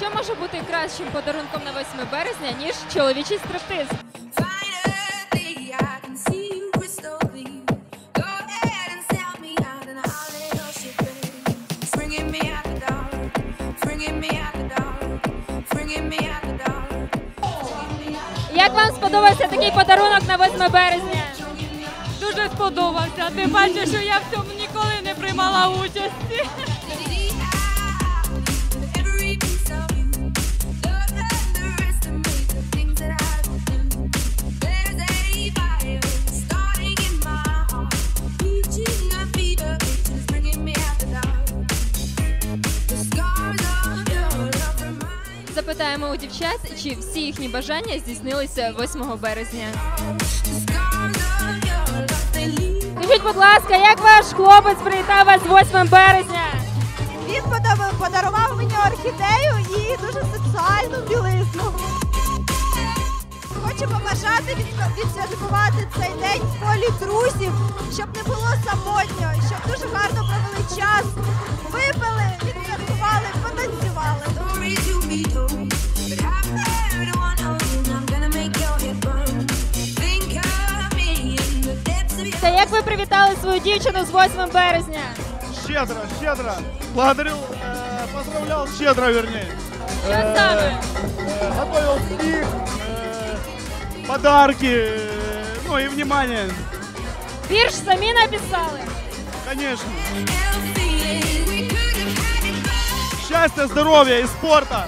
Що може бути кращим подарунком на 8 березня, ніж чоловічий стриптиз? Як вам сподобався такий подарунок на 8 березня? Дуже сподобався. Тим паче, що я в цьому ніколи не приймала участі. Запитаємо у дівчат, чи всі їхні бажання здійснилися 8 березня. Скажіть, будь ласка, як ваш хлопець привітав вас 8 березня? Він подарував мені орхідею і дуже сексуальну білизну. Хочу побажати від- відсвяткувати цей день в колі друзів, щоб не було самотньо, щоб дуже гарно провели час, випили, відсвяткували, потанцювали. Та як ви привітали свою дівчину з 8 березня? Щедро, щедро. Благодарю, э, поздравлял щедро, вернее. Що саме? Э, готовил книг, э, подарки, э, ну и внимание, Вірш самі написали. конечно. feelings. We could have had it both. Счастья, здоровья и спорта.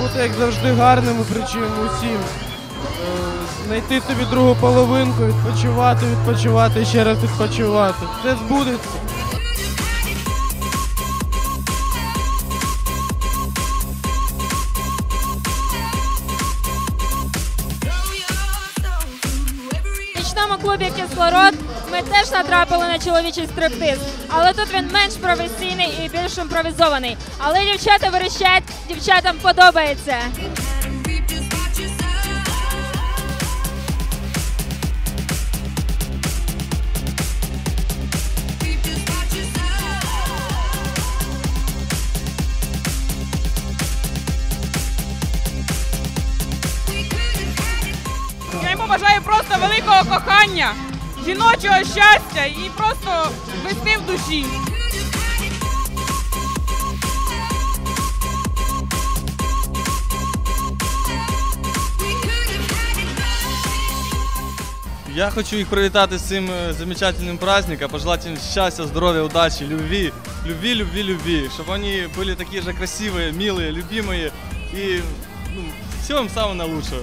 Бути як завжди гарним і причим усім. Е, Знайти собі другу половинку, відпочивати, відпочивати ще раз відпочивати. Все збудеться. Нічному клубі Кислород ми теж натрапили на чоловічий стриптиз, але тут він менш професійний і більш імпровізований. Але дівчата верещать, дівчатам подобається. бажаю просто великого кохання, жіночого щастя і просто весни в душі. Я хочу їх привітати з цим е, замечательним праздником, пожелать им счастья, здоровья, удачи, любви, любви, любви, любви, чтобы они были такие же красивые, милые, любимые и ну, всего им самого наилучшего.